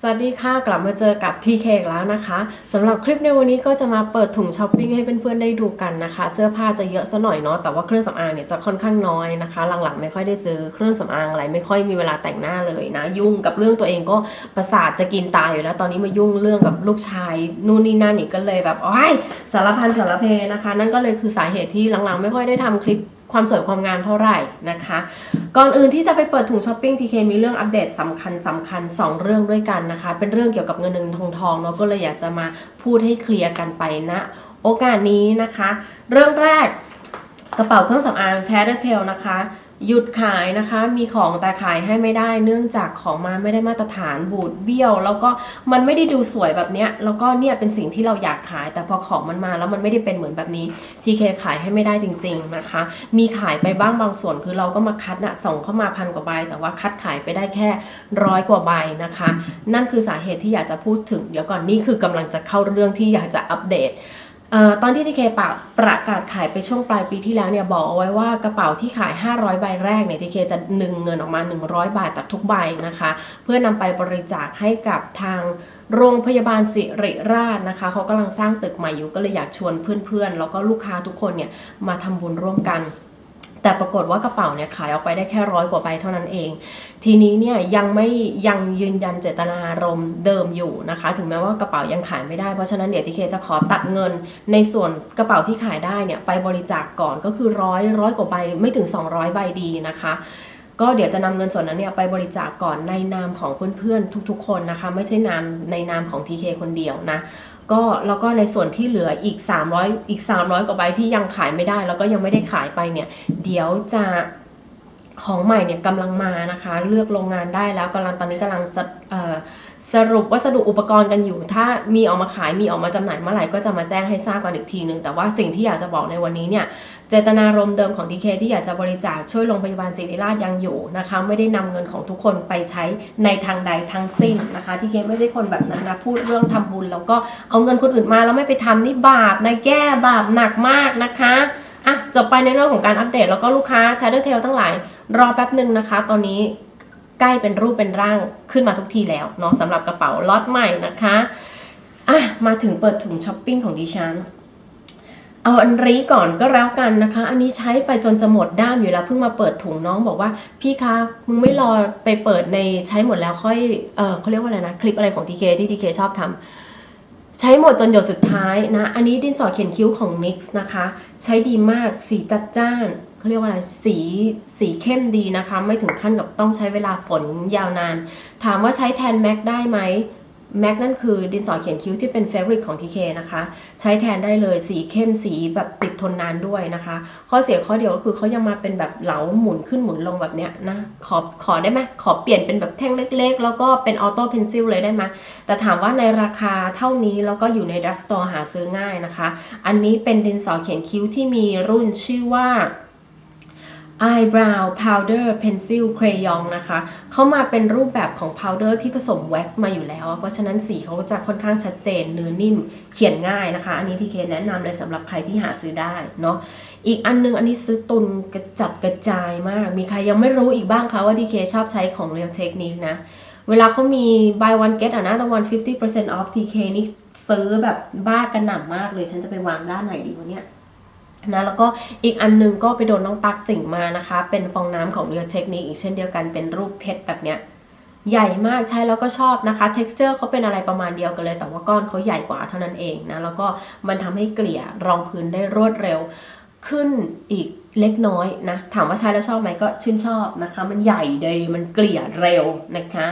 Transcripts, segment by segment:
สวัสดีค่ะ กลับมาเจอกับ TK อีกแล้วนะคะสำหรับคลิปในวันนี้ก็จะมาเปิดถุงช้อปปิ้งให้เพื่อนๆได้ดูกันนะคะ เสื้อผ้าจะเยอะซะหน่อยเนาะแต่ว่าเครื่องสำอางเนี่ยจะค่อนข้างน้อยนะคะ หลังๆไม่ค่อยได้ซื้อเครื่องสำอางอะไรไม่ค่อยมีเวลาแต่งหน้าเลยนะ ยุ่งกับเรื่องตัวเองก็ประสาทจะกินตายอยู่แล้วตอนนี้มายุ่งเรื่องกับลูกชายนู่นนี่นั่นอีกก็เลยแบบโอ้ยสารพันสารเพนะคะ นั่นก็เลยคือสาเหตุที่หลังๆ ไม่ค่อยได้ทำคลิป ความสวยความงามเท่าไหร่นะคะ ก่อนอื่นที่จะไปเปิดถุงช้อปปิ้งทีเคมีเรื่องอัปเดตสำคัญสำคัญ 2 เรื่องด้วยกันนะคะ เป็นเรื่องเกี่ยวกับเงินเงินทองทองเนาะก็เลยอยากจะมาพูดให้เคลียร์กันไปนะโอกาสนี้นะคะ เรื่องแรกกระเป๋าเครื่องสำอางแทร์เทลนะคะ หยุดขายนะคะมีของแต่ขายให้ไม่ได้ เนื่องจากของมาไม่ได้มาตรฐานบูดเบี้ยว แล้วก็มันไม่ได้ดูสวยแบบเนี้ยแล้วก็เนี่ยเป็นสิ่งที่เราอยากขาย แต่พอของมันมาแล้วมันไม่ได้เป็นเหมือนแบบนี้ทีเคขายให้ไม่ได้จริง ๆนะคะ มีขายไปบ้างบางส่วนคือเราก็มาคัดนะส่งเข้ามาพันกว่าใบ แต่ว่าคัดขายไปได้แค่ร้อยกว่าใบนะคะ นั่นคือสาเหตุที่อยากจะพูดถึง เดี๋ยวก่อนนี่คือกำลังจะเข้าเรื่องที่อยากจะอัปเดต ตอนที่ทีเคปะประกาศขายไปช่วงปลายปีที่แล้วเนี่ยบอกเอาไว้ว่ากระเป๋าที่ขาย 500 ใบแรกเนี่ยทีเคจะดึงเงินออกมา 100 บาทจากทุกใบนะคะ เพื่อนำไปบริจาคให้กับทางโรงพยาบาลสิริราชนะคะเขากำลังสร้างตึกใหม่อยู่ก็เลยอยากชวนเพื่อนๆ แล้วก็ลูกค้าทุกคนเนี่ยมาทำบุญร่วมกัน แต่ปรากฏว่ากระเป๋าเนี่ยขายออกไปได้แค่ร้อยกว่าใบเท่านั้นเอง ทีนี้เนี่ยยังไม่ยังยืนยันเจตนารมณ์เดิมอยู่นะคะ ถึงแม้ว่ากระเป๋ายังขายไม่ได้ เพราะฉะนั้นเดี๋ยวทีเคจะขอตัดเงิน ในส่วนกระเป๋าที่ขายได้เนี่ยไปบริจาคก่อนก็คือร้อยร้อยกว่าใบไม่ถึง 200 ใบดีนะคะ ก็เดี๋ยวจะนำเงินส่วนนั้นเนี่ยไปบริจาคก่อนในนามของเพื่อนๆทุกๆ คนนะคะ ไม่ใช่นามในนามของ TK คนเดียวนะก็แล้วก็ในส่วนที่เหลืออีก 300 อีก 300 กว่าใบที่ยังขายไม่ได้ แล้วก็ยังไม่ได้ขายไปเนี่ย เดี๋ยวจะของใหม่เนี่ยกำลังมานะคะ เลือกโรงงานได้แล้วกำลังตอนนี้กำลัง สรุปวัสดุอุปกรณ์กันอยู่ ถ้ามีออกมาขายมีออกมาจำหน่ายเมื่อไหร่ก็จะมาแจ้งให้ทราบกันอีกทีนึง แต่ว่าสิ่งที่อยากจะบอกในวันนี้เนี่ยเจตนารมณ์เดิมของดีเคที่อยากจะบริจาคช่วยโรงพยาบาลศิริราชยังอยู่นะคะไม่ได้นำเงินของทุกคนไปใช้ในทางใดทั้งสิ้นนะคะที่เคไม่ใช่คนแบบนั้นนะพูดเรื่องทำบุญ แล้วก็เอาเงินคนอื่นมาแล้วไม่ไปทำนี่บาปนะแก้บาปหนักมากนะคะอะจบไปในเรื่องของการอัปเดตแล้วก็ลูกค้าทเดอร์เทลทั้งหลายรอแป๊บหนึ่งนะคะ ตอนนี้ ใกล้เป็นรูปเป็นร่างขึ้นมาทุกทีแล้วเนาะสำหรับกระเป๋าล็อตใหม่นะคะอะมาถึงเปิดถุงช้อปปิ้งของดิฉันเอาอันนี้ก่อนก็แล้วกันนะคะ อันนี้ใช้ไปจนจะหมดด้ามอยู่แล้วเพิ่งมาเปิดถุงน้องบอกว่า พี่คะมึงไม่รอไปเปิดในใช้หมดแล้วค่อยเออเขาเรียกว่าอะไรนะ คลิปอะไรของทีเคที่ทีเคชอบทำใช้หมดจนหยดสุดท้ายนะ อันนี้ดินสอเขียนคิ้วของ NYX นะคะ ใช้ดีมากสีจัดจ้าน เขาเรียกว่าอะไรสีสีเข้มดีนะคะ ไม่ถึงขั้นกับต้องใช้เวลาฝนยาวนาน ถามว่าใช้แทนแม็กได้ไหมแม็กนั่นคือดินสอเขียนคิ้วที่เป็นเฟ v o r i t e ของ TK นะคะ ใช้แทนได้เลยสีเข้มสีแบบติดทนนานด้วยนะคะ ข้อเสียข้อเดียวก็คือเขายังมาเป็นแบบเหลาหมุนขึ้นหมุนลงแบบเนี้ยนะขอขอได้ไหมขอเปลี่ยนเป็นแบบแท่งเล็ก ๆ แล้วก็เป็นออโต้เพนซิลเลยได้ไหมแต่ถามว่าในราคาเท่านี้แล้วก็อยู่ในดักสโตร์หาซื้อง่ายนะคะ อันนี้เป็นดินสอเขียนคิ้วที่มีรุ่นชื่อว่า eyebrow powder pencil crayon นะคะ เข้ามาเป็นรูปแบบของ powder ที่ผสม wax มาอยู่แล้ว เพราะฉะนั้นสีเขาจะค่อนข้างชัดเจนเนื้อนิ่มเขียนง่ายนะคะ อันนี้ที่เคแนะนำเลยสำหรับใครที่หาซื้อได้เนาะอีกอันนึงอันนี้ซื้อตุนกระจัดกระจายมาก มีใครยังไม่รู้อีกบ้างคะว่าที่เคชอบใช้ของ Real Technique นะเวลาเขามี buy one get another one 50% off TK นี่ซื้อแบบบ้ากันหน่ำมากเลย ฉันจะไปวางด้านไหนดีวะเนี่ย นะแล้วก็อีกอันหนึงก็ไปโดนน้องตักสิ่งมานะคะ เป็นฟองน้ำของเรือเทคนิคอีกเช่นเดียวกันเป็นรูปเพชรแบบเนี้ยใหญ่มากใช้แล้วก็ชอบนะคะ texture เขาเป็นอะไรประมาณเดียวกันเลย แต่ว่าก้อนเขาใหญ่กว่าเท่านั้นเองนะแล้วก็มันทำให้เกลี่ยรองพื้นได้รวดเร็วขึ้นอีก เล็กน้อยนะ ถามว่าใช้แล้วชอบไหมก็ชื่นชอบนะคะ มันใหญ่เดีมันเกลี่ยเร็วนะคะ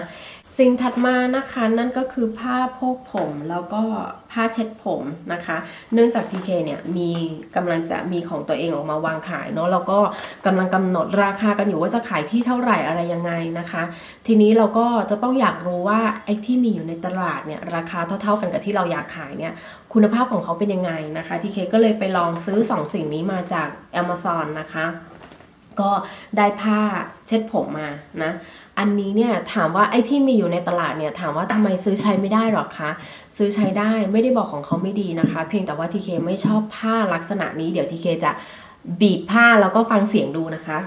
สิ่งถัดมานะคะนั่นก็คือผ้าโพกผมแล้วก็ผ้าเช็ดผมนะคะ เนื่องจาก TK เนี่ยมีกำลังจะมีของตัวเองออกมาวางขายเนาะแล้วก็กำลังกำหนดราคากันอยู่ว่าจะขายที่เท่าไหร่อะไรยังไงนะคะ ทีนี้เราก็จะต้องอยากรู้ว่าไอ้ที่มีอยู่ในตลาดเนี่ยราคาเท่าๆกันกับที่เราอยากขายเนี่ยคุณภาพของเขาเป็นยังไงนะคะ TK ก็เลยไปลองซื้อ 2 สิ่งนี้มาจาก Amazon นะคะ ก็ได้ผ้าเช็ดผมมานะ อันนี้เนี่ยถามว่าไอ้ที่มีอยู่ในตลาดเนี่ยถามว่าทำไมซื้อใช้ไม่ได้หรอคะ ซื้อใช้ได้ไม่ได้บอกของเขาไม่ดีนะคะ เพียงแต่ว่าทีเคไม่ชอบผ้าลักษณะนี้เดี๋ยวทีเคจะบีบผ้าแล้วก็ฟังเสียงดูนะคะ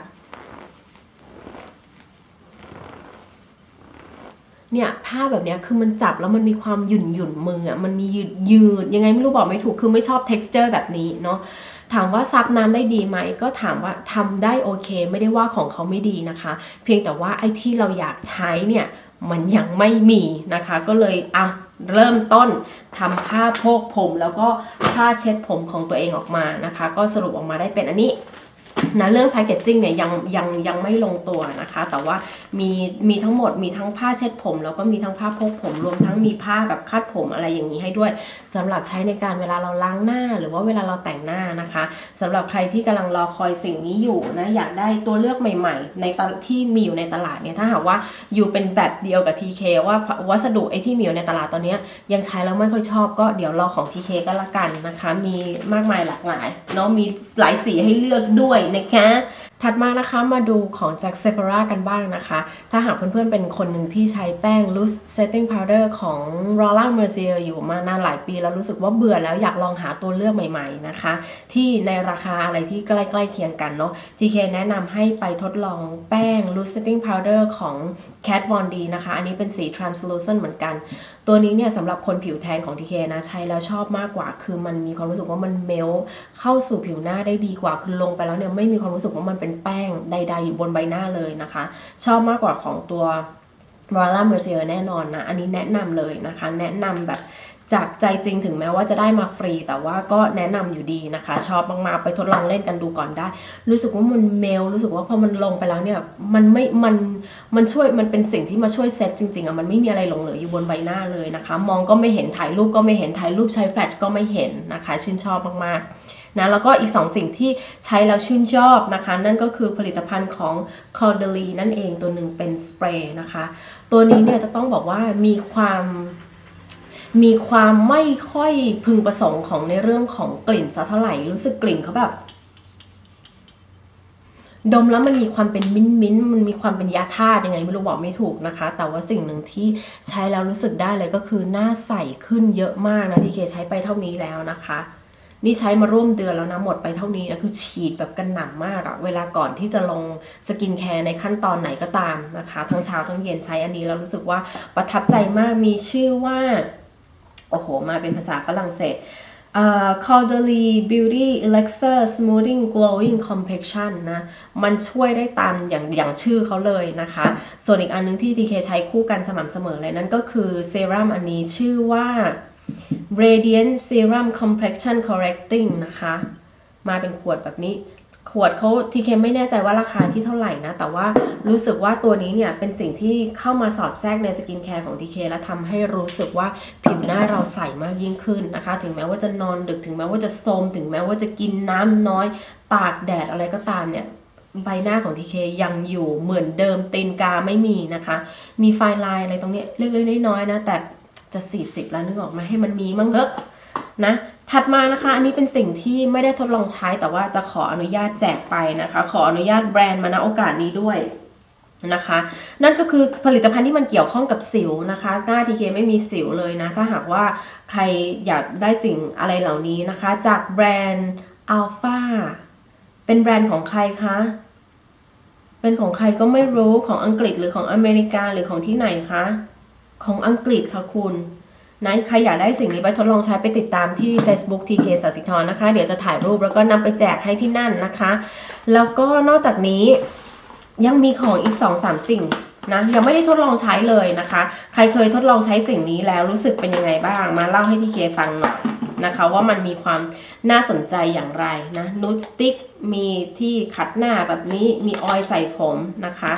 เนี่ยผ้าแบบนี้คือมันจับแล้วมันมีความหยุ่นหยุ่นมืออะมันมียืดยืดยังไงไม่รู้บอกไม่ถูกคือไม่ชอบ texture แบบนี้เนาะ ถามว่าซับน้ำได้ดีไหมก็ถามว่าทำได้โอเค ไม่ได้ว่าของเขาไม่ดีนะคะ เพียงแต่ว่าไอ้ที่เราอยากใช้เนี่ยมันยังไม่มีนะคะ ก็เลยอะเริ่มต้นทำผ้าโพกผม แล้วก็ผ้าเช็ดผมของตัวเองออกมานะคะ ก็สรุปออกมาได้เป็นอันนี้ นะเรื่องแพ c เกจจิ้งเนี่ยยังยังยังไม่ลงตัวนะคะ แต่ว่ามีมีทั้งหมดมีทั้งผ้าเช็ดผม แล้วก็มีทั้งผ้าพกผมรวมทั้งมีผ้าแบบคาดผมอะไรอย่างนี้ให้ด้วยสำหรับใช้ในการเวลาเราล้างหน้า หรือว่าเวลาเราแต่งหน้านะคะสำหรับใครที่กำลังรอคอยสิ่งนี้อยู่นะอยากได้ตัวเลือกใหม่ ๆ ในตที่มีอยู่ในตลาดเนี่ยถ้าหากว่าอยู่เป็นแบบเดียวกับ TK ว่าวัสดุไอ้ที่มีอยู่ในตลาดตอนนี้ยังใช้แล้วไม่ค่อยชอบก็เดี๋ยวรอของ TK ก็ละกันนะคะ มีมากมายหลากหลายเนาะมีหลายสีให้เลือกด้วยในะคะถัดมานะคะมาดูของจาก Sephora กันบ้างนะคะ ถ้าหากเพื่อนๆเป็นคนหนึ่งที่ใช้แป้ง Loose Setting Powder ของ ROLLA Mercier อยู่มานานหลายปีแล้วรู้สึกว่าเบื่อแล้วอยากลองหาตัวเลือกใหม่ๆนะคะ ที่ในราคาอะไรที่ใกล้ๆเคียงกันเนาะ TK แนะนำให้ไปทดลองแป้ง Loose Setting Powder ของ Kat Von D นะคะ อันนี้เป็นสี translucent เหมือนกัน ตัวนี้เนี่ยสำหรับคนผิวแทนของ TK นะใช้แล้วชอบมากกว่า คือมันมีความรู้สึกว่ามันเมลเข้าสู่ผิวหน้าได้ดีกว่าคือลงไปแล้วเนี่ยไม่มีความรู้สึกว่ามันเป็นแป้งใด ๆ อยู่บนใบหน้าเลยนะคะ ชอบมากกว่าของตัว r o l a Mercier แน่นอนนะ อันนี้แนะนำเลยนะคะ แนะนำแบบจากใจจริงถึงแม้ว่าจะได้มาฟรี แต่ว่าก็แนะนำอยู่ดีนะคะ ชอบมากๆไปทดลองเล่นกันดูก่อนได้ รู้สึกว่ามันเมล รู้สึกว่าพอมันลงไปแล้วเนี่ยมันไม่มันมันช่วยมันเป็นสิ่งที่มาช่วยเซตจริงๆอะมันไม่มีอะไรหลงเหลืออยู่บนใบหน้าเลยนะคะ มองก็ไม่เห็นถ่ายรูปก็ไม่เห็นถ่ายรูปใช้แฟลชก็ไม่เห็นนะคะ ชื่นชอบมากๆ นะแล้วก็อีก 2 สิ่งที่ใช้แล้วชื่นชอบนะคะ นั่นก็คือผลิตภัณฑ์ของ c o r d e l y นั่นเองตัวหนึ่งเป็นสเปรย์นะคะ ตัวนี้เนี่ยจะต้องบอกว่ามีความมีความไม่ค่อยพึงประสงค์ของในเรื่องของกลิ่นสักเท่าไหร่ รู้สึกกลิ่นเขาแบบดมแล้วมันมีความเป็นมิ้นมิ้นมันมีความเป็นยาธาตุยังไงไม่รู้บอกไม่ถูกนะคะ แต่ว่าสิ่งหนึ่งที่ใช้แล้วรู้สึกได้เลยก็คือหน้าใสขึ้นเยอะมากนะที่เคใช้ไปเท่านี้แล้วนะคะ นี่ใช้มาร่วมเดือนแล้วนะ หมดไปเท่านี้นะคือฉีดแบบกันหนักมากอะเวลาก่อนที่จะลงสกินแคร์ในขั้นตอนไหนก็ตามนะคะ ทั้งเช้าทั้งเย็นใช้อันนี้แล้วรู้สึกว่าประทับใจมากมีชื่อว่า โอ้โห มาเป็นภาษาฝรั่งเศสเอ่อ c a u d e l y Beauty Elixir Smoothing Glowing Complexion นะ มันช่วยได้ตามอย่างอย่างชื่อเขาเลยนะคะ ส่วนอีกอันนึงที่ TK ใช้คู่กันสม่ำเสมอเลยนั่นก็คือเซรั่มอันนี้ชื่อว่า Radiant Serum Complexion Correcting นะคะ มาเป็นขวดแบบนี้ ขวดเขาทีเคไม่แน่ใจว่าราคาที่เท่าไหร่นะ แต่ว่ารู้สึกว่าตัวนี้เนี่ย เป็นสิ่งที่เข้ามาสอดแทรกในสกินแคร์ของทีเคและทำให้รู้สึกว่าผิวหน้าเราใสมากยิ่งขึ้นนะคะ ถึงแม้ว่าจะนอนดึกถึงแม้ว่าจะโทรมถึงแม้ว่าจะกินน้ำน้อย ตากแดดอะไรก็ตามเนี่ยใบหน้าของทีเคยังอยู่เหมือนเดิมตีนกาไม่มีนะคะ มีไฟลายอะไรตรงนี้เล็กๆน้อยๆนะ แต่ จะ 40 แล้วนึกออกมาให้มันมีมั่งเถอะนะ ถัดมานะคะ อันนี้เป็นสิ่งที่ไม่ได้ทดลองใช้แต่ว่าจะขออนุญาตแจกไปนะคะ ขออนุญาตแบรนด์มาณโอกาสนี้ด้วยนะคะ นั่นก็คือผลิตภัณฑ์ที่มันเกี่ยวข้องกับสิวนะคะ หน้าทีเคไม่มีสิวเลยนะ ถ้าหากว่าใครอยากได้สิ่งอะไรเหล่านี้นะคะ จากแบรนด์ Alpha เป็นแบรนด์ของใครคะ เป็นของใครก็ไม่รู้ของอังกฤษหรือของอเมริกาหรือของที่ไหนคะ ของอังกฤษค่ะคุณนะใครอยากได้สิ่งนี้ไปทดลองใช้ไปติดตามที่ Facebook TK สัสิธรนะคะ เดี๋ยวจะถ่ายรูปแล้วก็นำไปแจกให้ที่นั่นนะคะ แล้วก็นอกจากนี้ยังมีของอีก 2-3 สิ่งนะยังไม่ได้ทดลองใช้เลยนะคะ ใครเคยทดลองใช้สิ่งนี้แล้วรู้สึกเป็นยังไงบ้าง มาเล่าให้ทีเคฟังหน่อยนะคะ ว่ามันมีความน่าสนใจอย่างไรนะนูตสติ๊กมีที่ขัดหน้าแบบนี้มีออยล์ใส่ผมนะคะ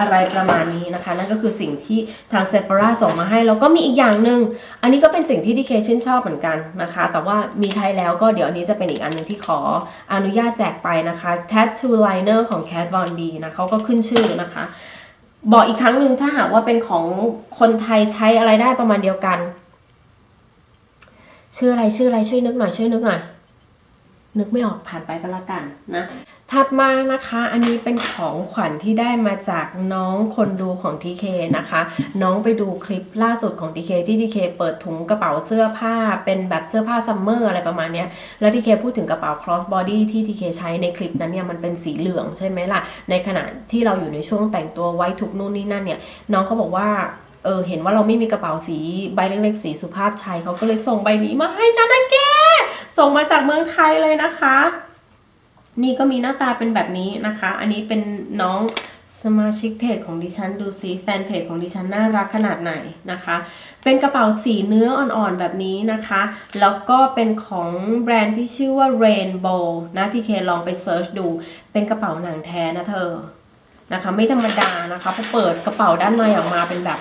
อะไรประมาณนี้นะคะ นั่นก็คือสิ่งที่ทางเซฟราส่งมาให้ แล้วก็มีอีกอย่างหนึ่งอันนี้ก็เป็นสิ่งที่ดีเคชื่นชอบเหมือนกันนะคะ แต่ว่ามีใช้แล้วก็เดี๋ยวอันนี้จะเป็นอีกอันหนึ่งที่ขออนุญาตแจกไปนะคะ Tattoo Liner ของ Kat Von D นะเขาก็ขึ้นชื่อนะคะ บอกอีกครั้งหนึ่งถ้าหากว่าเป็นของคนไทยใช้อะไรได้ประมาณเดียวกัน ชื่ออะไรชื่ออะไรช่วยนึกหน่อยช่วยนึกหน่อยนึกไม่ออกผ่านไปก็แล้วกันนะ ถัดมานะคะ อันนี้เป็นของขวัญที่ได้มาจากน้องคนดูของ TK นะคะ น้องไปดูคลิปล่าสุดของ TK ที่ TK เปิดถุงกระเป๋าเสื้อผ้า เป็นแบบเสื้อผ้าซัมเมอร์อะไรประมาณนี้แล้ว TK พูดถึงกระเป๋า cross body ที่ TK ใช้ในคลิปนั้นเนี่ยมันเป็นสีเหลืองใช่ไหมล่ะ ในขณะที่เราอยู่ในช่วงแต่งตัวไว้ทุกนู่นนี่นั่นเนี่ย น้องเขาบอกว่าเออเห็นว่าเราไม่มีกระเป๋าสีใบเล็กๆสีสุภาพชัยเขาก็เลยส่งใบนี้มาให้ฉันนะแกส่งมาจากเมืองไทยเลยนะคะ นี่ก็มีหน้าตาเป็นแบบนี้นะคะ อันนี้เป็นน้องสมาชิกเพจของดิฉันดูซิแฟนเพจของดิฉันน่ารักขนาดไหนนะคะ เป็นกระเป๋าสีเนื้ออ่อนๆแบบนี้นะคะ แล้วก็เป็นของแบรนด์ที่ชื่อว่า Rainbow นะที่เคลองไปเซิร์ชดู เป็นกระเป๋าหนังแท้นะเธอนะคะ ไม่ธรรมดานะคะพอเปิดกระเป๋าด้านในออกมาเป็นแบบ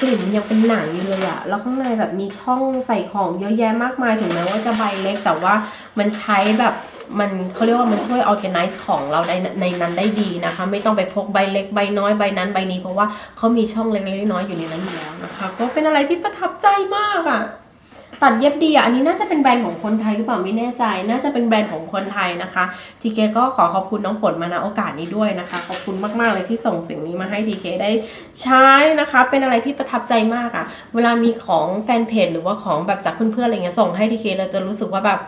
กลิ่นมันยังเป็นหนังอยู่เลยอะแล้วข้างในแบบมีช่องใส่ของเยอะแยะมากมายถึงแม้ว่าจะใบเล็กแต่ว่ามันใช้แบบ มันเขาเรียกว่ามันช่วย organize ของเราในในนั้นได้ดีนะคะ ไม่ต้องไปพกใบเล็กใบน้อยใบนั้นใบนี้ เพราะว่าเขามีช่องเล็กๆน้อยๆอยู่ในนั้นอยู่แล้วนะคะก็เป็นอะไรที่ประทับใจมากอะตัดเย็บดีอะอันนี้น่าจะเป็นแบรนด์ของคนไทยหรือเปล่าไม่แน่ใจ น่าจะเป็นแบรนด์ของคนไทยนะคะทีเคก็ขอขอบคุณน้องฝนมาณโอกาสนี้ด้วยนะคะ ขอบคุณมากๆเลยที่ส่งสิ่งนี้มาให้ทีเคได้ใช้นะคะ เป็นอะไรที่ประทับใจมากอะ เวลามีของแฟนเพจหรือว่าของแบบจากเพื่อนๆอะไรเงี้ยส่งให้ทีเคเราจะรู้สึกว่าแบบ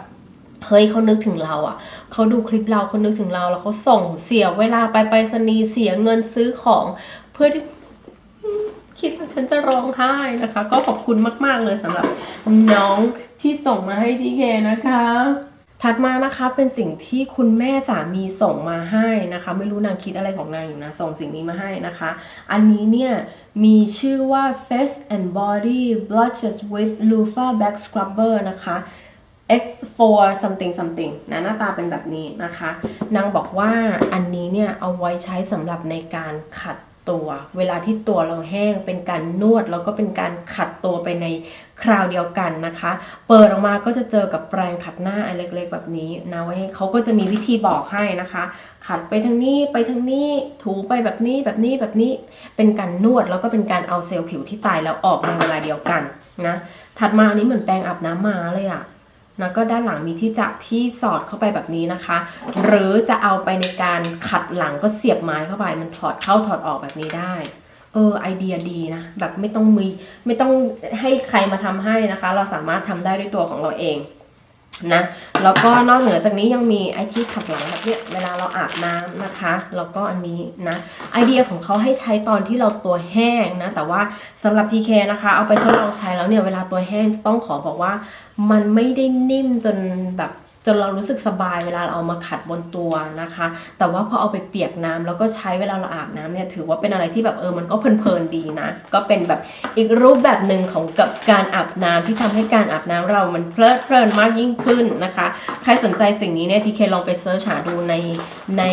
เฮ้ยเขานึกถึงเราอะเขาดูคลิปเราเขานึกถึงเราแล้วเขาส่งเสียเวลาไปไปรษณีเสียเงินซื้อของเพื่อที่คิดว่าฉันจะร้องไห้นะคะ ก็ขอบคุณมาก ๆ เลยสำหรับน้องที่ส่งมาให้ทีเคนะคะ ถัดมานะคะเป็นสิ่งที่คุณแม่สามีส่งมาให้นะคะ ไม่รู้นางคิดอะไรของนางอยู่นะ ส่งสิ่งนี้มาให้นะคะ อันนี้เนี่ยมีชื่อว่า Face and Body Blushes with Loofah Back Scrubber นะคะ X4 something something นะหน้าตาเป็นแบบนี้นะคะ นางบอกว่าอันนี้เนี่ยเอาไว้ใช้สำหรับในการขัดตัว เวลาที่ตัวเราแห้งเป็นการนวดแล้วก็เป็นการขัดตัวไปในคราวเดียวกันนะคะ เปิดออกมาก็จะเจอกับแปรงขัดหน้าอันเล็กๆแบบนี้นะไว้เขาก็จะมีวิธีบอกให้นะคะ ขัดไปทางนี้ไปทางนี้ถูไปแบบนี้แบบนี้แบบนี้ เป็นการนวดแล้วก็เป็นการเอาเซลล์ผิวที่ตายแล้วออกในเวลาเดียวกันนะถัดมาอันนี้เหมือนแปรงอาบน้ำมาเลยอะ นะก็ด้านหลังมีที่จับที่สอดเข้าไปแบบนี้นะคะ หรือจะเอาไปในการขัดหลังก็เสียบไม้เข้าไป มันถอดเข้าถอดออกแบบนี้ได้ เออไอเดียดีนะแบบไม่ต้องมีไม่ต้องให้ใครมาทำให้นะคะ เราสามารถทำได้ด้วยตัวของเราเอง นะแล้วก็นอกเหนือจากนี้ยังมีไอที่ขัดหลังแบบเนี้ยเวลาเราอาบน้ำนะคะแล้วก็อันนี้นะไอเดียของเขาให้ใช้ตอนที่เราตัวแห้งนะแต่ว่าสำหรับ TK นะคะ เอาไปทดลองใช้แล้วเนี่ยเวลาตัวแห้งจะต้องขอบอกว่า มันไม่ได้นิ่มจนแบบ จนเรารู้สึกสบายเวลาเราเอามาขัดบนตัวนะคะ แต่ว่าพอเอาไปเปียกน้ำแล้วก็ใช้เวลาเราอาบน้ำเนี่ยถือว่าเป็นอะไรที่แบบเออมันก็เพลินๆดีนะ ก็เป็นแบบอีกรูปแบบหนึ่งของกับการอาบน้ำที่ทำให้การอาบน้ำเรามันเพลิดเพลินมากยิ่งขึ้นนะคะ ใครสนใจสิ่งนี้เนี่ยทีเคลองไปเซิร์ชหาดูในใน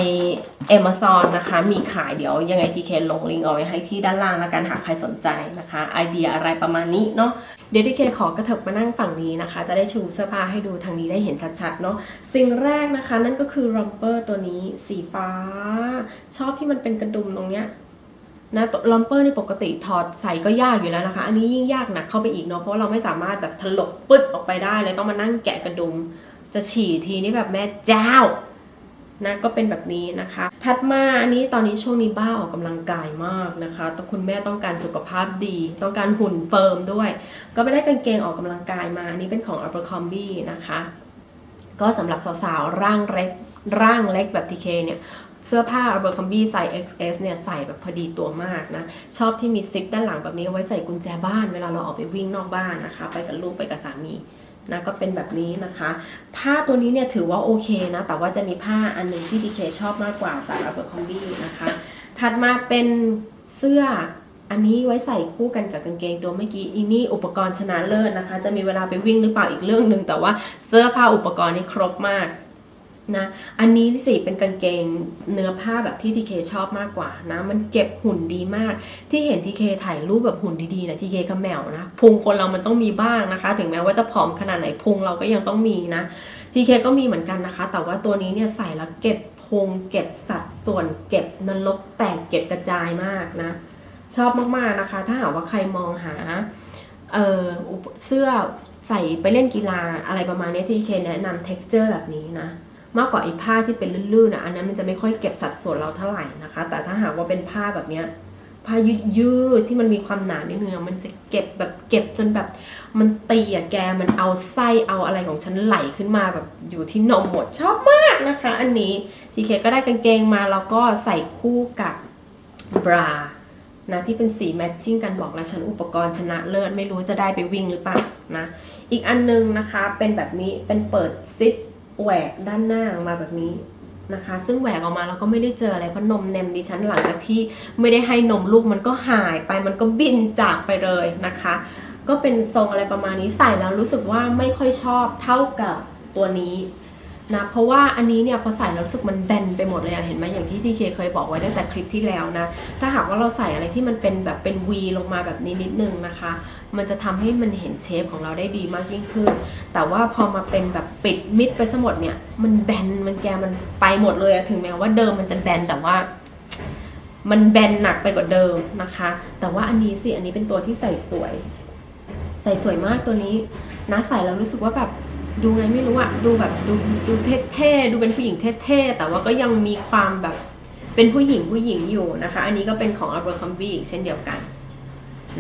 Amazon นะคะ มีขายเดี๋ยวยังไงทีเคลงลิงก์เอาไว้ให้ที่ด้านล่างแล้วกันหากใครสนใจนะคะไอเดียอะไรประมาณนี้เนาะเดี๋ยวทีเคขอกระเถิบมานั่งฝั่งนี้นะคะ จะได้ชูเสื้อผ้าให้ดูทางนี้ได้เห็นชัดๆเนาะสิ่งแรกนะคะนั่นก็คือรัมเปอร์ตัวนี้สีฟ้า ชอบที่มันเป็นกระดุมตรงเนี้ยนะลัมเปอร์นี่ปกติถอดใส่ก็ยากอยู่แล้วนะคะ อันนี้ยิ่งยากหนักเข้าไปอีกเนาะเพราะาเราไม่สามารถแบบถลกปึ๊ดออกไปได้เลยต้องมานั่งแกะกระดุม จะฉี่ทีนี่แบบแม่เจ้านะก็เป็นแบบนี้นะคะ ถัดมาอันนี้ตอนนี้ช่วงนี้บ้าออกกำลังกายมากนะคะต้องคุณแม่ต้องการสุขภาพดี ต้องการหุ่นเฟิร์มด้วย ก็ไปได้กางเกงออกกำลังกายมาอันนี้เป็นของ Abercrombie นะคะ ก็สำหรับสาวๆ ร่างเล็กร่างเล็กแบบ TK เคเนี่ยเสื้อผ้า Abercrombie ไซส์ XS เนี่ยใส่แบบพอดีตัวมากนะ ชอบที่มีซิปด้านหลังแบบนี้ไว้ใส่กุญแจบ้าน เวลาเราออกไปวิ่งนอกบ้านนะคะ ไปกับลูกไปกับสามีนะก็เป็นแบบนี้นะคะ ผ้าตัวนี้เนี่ยถือว่าโอเคนะ แต่ว่าจะมีผ้าอันหนึงที่ดีเคชอบมากกว่าจาก Abercrombie นะคะ ถัดมาเป็นเสื้อ อันนี้ไว้ใส่คู่กันกับกางเกงตัวเมื่อกี้อีนี่อุปกรณ์ชนะเลิศนะคะ จะมีเวลาไปวิ่งหรือเปล่าอีกเรื่องหนึ่งแต่ว่าเสื้อผ้าอุปกรณ์นี่ครบมากนะอันนี้สิเป็นกางเกงเนื้อผ้าแบบที่ทีเคชอบมากกว่านะมันเก็บหุ่นดีมาก ที่เห็นทีเคถ่ายรูปแบบหุ่นดีๆนะทีเคก็แมวนะพุงคนเรามันต้องมีบ้างนะคะ ถึงแม้ว่าจะผอมขนาดไหนพุงเราก็ยังต้องมีนะทีเคก็มีเหมือนกันนะคะ แต่ว่าตัวนี้เนี่ยใส่แล้วเก็บพุงเก็บสัดส่วนเก็บนรกแตกเก็บกระจายมากนะ ชอบมากๆนะคะ ถ้าหากว่าใครมองหาเอ่อเสื้อใส่ไปเล่นกีฬาอะไรประมาณนี้ที่เคแนะนำ texture แบบนี้นะ มากกว่าไอ้ผ้าที่เป็นลื่นๆอะอันนั้นมันจะไม่ค่อยเก็บสัดส่วนเราเท่าไหร่นะคะ แต่ถ้าหากว่าเป็นผ้าแบบเนี้ยผ้ายืดๆที่มันมีความหนานิดนึงมันจะเก็บแบบเก็บจนแบบมันตีอะแกมันเอาไส้เอาอะไรของฉันไหลขึ้นมาแบบอยู่ที่นมหมดชอบมากนะคะ อันนี้ทีเคก็ได้กางเกงมาแล้วก็ใส่คู่กับบรา นะที่เป็นสีแมทชิ่งกันบอกแล้วฉันอุปกรณ์ชนะเลิศไม่รู้จะได้ไปวิ่งหรือเปล่านะอีกอันนึงนะคะเป็นแบบนี้เป็นเปิดซิปแหวกด้านหน้าออกมาแบบนี้นะคะ ซึ่งแหวกออกมาเราก็ไม่ได้เจออะไรเพราะนมเนมดิฉันหลังจากที่ไม่ได้ให้นมลูกมันก็หายไปมันก็บินจากไปเลยนะคะ ก็เป็นทรงอะไรประมาณนี้ใส่แล้วรู้สึกว่าไม่ค่อยชอบเท่ากับตัวนี้ นะเพราะว่าอันนี้เนี่ยพอใส่แล้วรู้สึกมันแบนไปหมดเลยอะเห็นไหมอย่างที่ทีเคเคยบอกไว้ตั้งแต่คลิปที่แล้วนะ ถ้าหากว่าเราใส่อะไรที่มันเป็นแบบเป็น V ลงมาแบบนี้นิดนึงนะคะ มันจะทำให้มันเห็นเชฟของเราได้ดีมากยิ่งขึ้น แต่ว่าพอมาเป็นแบบปิดมิดไปซะหมดเนี่ย มันแบนมันแกมันไปหมดเลยอะถึงแม้ว่าเดิมมันจะแบนแต่ว่ามันแบนหนักไปกว่าเดิมนะคะ แต่ว่าอันนี้สิอันนี้เป็นตัวที่ใส่สวย ใส่สวยมากตัวนี้นะใส่แล้วรู้สึกว่าแบบ ดูไงไม่รู้อะดูแบบดูดูเท่ๆดูเป็นผู้หญิงเท่ๆแต่ว่าก็ยังมีความแบบเป็นผู้หญิงผู้หญิงอยู่นะคะ อันนี้ก็เป็นของ Abercrombie อีกเช่นเดียวกัน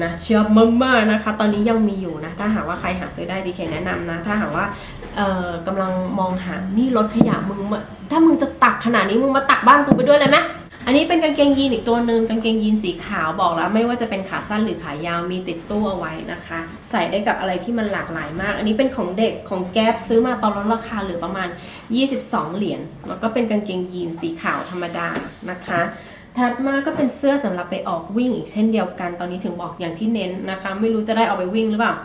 นะเชื่อมากนะคะ ตอนนี้ยังมีอยู่นะ ถ้าหากว่าใครหาซื้อได้ดีเคแนะนำนะ ถ้าหากว่าเอ่อกำลังมองหานี่รถขยะมึงถ้ามึงจะตักขนาดนี้มึงมาตักบ้านกูไปด้วยเลยไหม อันนี้เป็นกางเกงยีนอีกตัวหนึ่งกางเกงยีนสีขาวบอกแล้ว ไม่ว่าจะเป็นขาสั้นหรือขายาวมีติดตู้เอาไว้นะคะ ใส่ได้กับอะไรที่มันหลากหลายมาก อันนี้เป็นของเด็กของแก๊ปซื้อมาตอนลดราคาเหลือประมาณ 22 เหรียญแล้วก็เป็นกางเกงยีนสีขาวธรรมดานะคะถัดมาก็เป็นเสื้อสำหรับไปออกวิ่งอีกเช่นเดียวกัน ตอนนี้ถึงบอกอย่างที่เน้นนะคะ ไม่รู้จะได้เอาไปวิ่งหรือเปล่า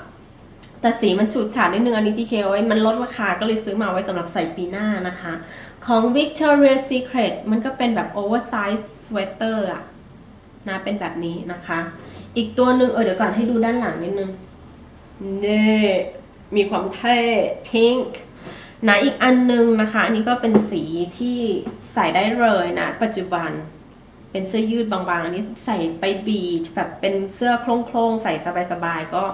แต่สีมันฉูดฉาดนิดนึงอันนี้ที่เคไว้มันลดราคาก็เลยซื้อมาไว้สำหรับใส่ปีหน้านะคะ ของ Victoria's Secret มันก็เป็นแบบ oversize sweater อะนะเป็นแบบนี้นะคะ อีกตัวหนึ่งเออเดี๋ยวก่อนให้ดูด้านหลังนิดนึงเน่มีความเท่ pink นะอีกอันนึงนะคะ อันนี้ก็เป็นสีที่ใส่ได้เลยนะ ปัจจุบันเป็นเสื้อยืดบางๆ อันนี้ใส่ไปบีชแบบเป็นเสื้อโคร่งๆ ใส่สบายๆ ก็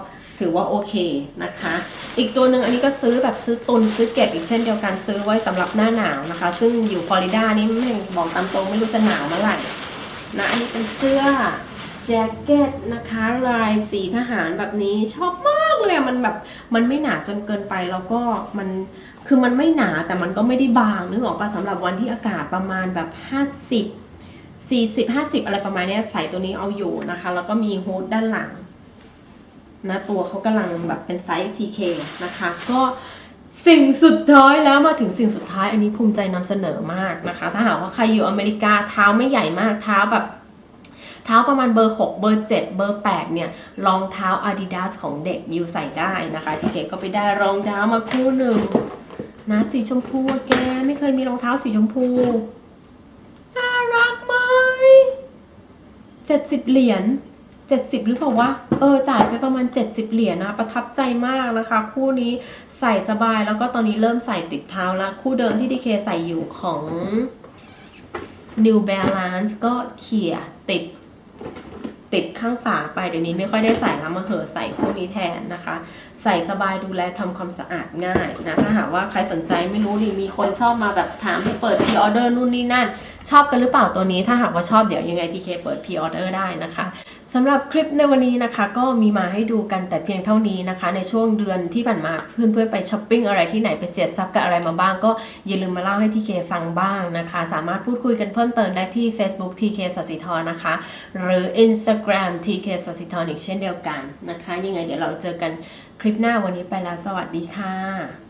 ถือว่าโอเคนะคะ อีกตัวหนึ่งอันนี้ก็ซื้อแบบซื้อตุนซื้อเก็บอีกเช่นเดียวกันซื้อไว้สำหรับหน้าหนาวนะคะ ซึ่งอยู่ฟลอริดานี่ไม่บอกตามตรงไม่รู้จะหนาวเมื่อไหร่นะอันนี้เป็นเสื้อแจ็คเก็ตนะคะลายสีทหารแบบนี้ชอบมากเลยมันแบบมันไม่หนาจนเกินไปแล้วก็มันคือมันไม่หนาแต่มันก็ไม่ได้บางนึกออกปะสำหรับวันที่อากาศประมาณแบบ 50 40 50 อะไรประมาณนี้ใส่ตัวนี้เอาอยู่นะคะ แล้วก็มีฮูดด้านหลัง นะตัวเขากำลังแบบเป็นไซส์ TK นะคะ ก็สิ่งสุดท้ายแล้วมาถึงสิ่งสุดท้ายอันนี้ภูมิใจนำเสนอมากนะคะ ถ้าหากว่าใครอยู่อเมริกาเท้าไม่ใหญ่มากเท้าแบบเท้าประมาณเบอร์ 6 เบอร์ 7 เบอร์ 8 เนี่ยรองเท้า Adidas ของเด็กยูใส่ได้นะคะทีเคก็ไปได้รองเท้ามาคู่หนึ่งนะสีชมพูแกไม่เคยมีรองเท้าสีชมพูน่ารักไหม70เหรียญ 70 หรือเปล่าวะ เออ จ่ายไปประมาณ 70 เหรียญนะ ประทับใจมากนะคะ คู่นี้ใส่สบายแล้วก็ตอนนี้เริ่มใส่ติดเท้าแล้ว คู่เดิมที่ดีเคใส่อยู่ของ New Balance ก็เขี่ยติดติดข้างฝาไปเดี๋ยวนี้ไม่ค่อยได้ใส่แล้วมาเหอใส่คู่นี้แทนนะคะ ใส่สบายดูแลทำความสะอาดง่ายนะถ้าหากว่าใครสนใจไม่รู้ดิมีคนชอบมาแบบถามให้เปิดพ r ออเดอร์นู่นนี่นั่นชอบกันหรือเปล่าตัวนี้ถ้าหากว่าชอบเดี๋ยวยังไงทีเคเปิดพ r ออเดอร์ได้นะคะสำหรับคลิปในวันนี้นะคะ ก็มีมาให้ดูกันแต่เพียงเท่านี้นะคะ ในช่วงเดือนที่ผ่านมาเพื่อนๆไปช้อปปิ้งอะไรที่ไหนไปเสียทรัพย์กับอะไรมาบ้าง ก็อย่าลืมมาเล่าให้ทีเคฟังบ้างนะคะ สามารถพูดคุยกันเพิ่มเติมได้ที่ Facebook TK สัสิธรนะคะ หรือ Instagram TK สัสิธรอีกเช่นเดียวกันนะคะ ยังไงเดี๋ยวเราเจอกันคลิปหน้าวันนี้ไปแล้วสวัสดีค่ะ